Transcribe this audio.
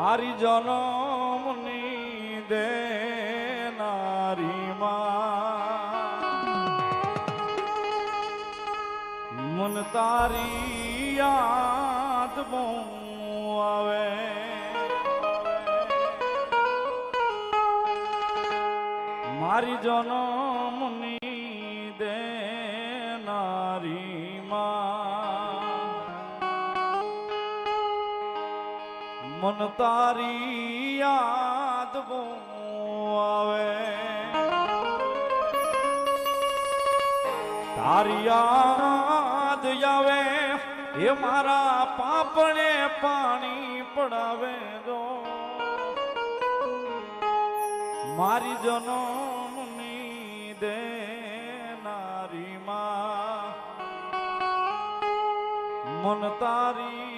મારી જનમની દેનારી માં. મન તારી યાદ બહુ આવે. મારી જનમની મન તારી યાદ આવે. તારી યાદ આવે એ મારા પાપણે પાણી પડાવે દો. મારી જનમની દેનારી માં મન તારી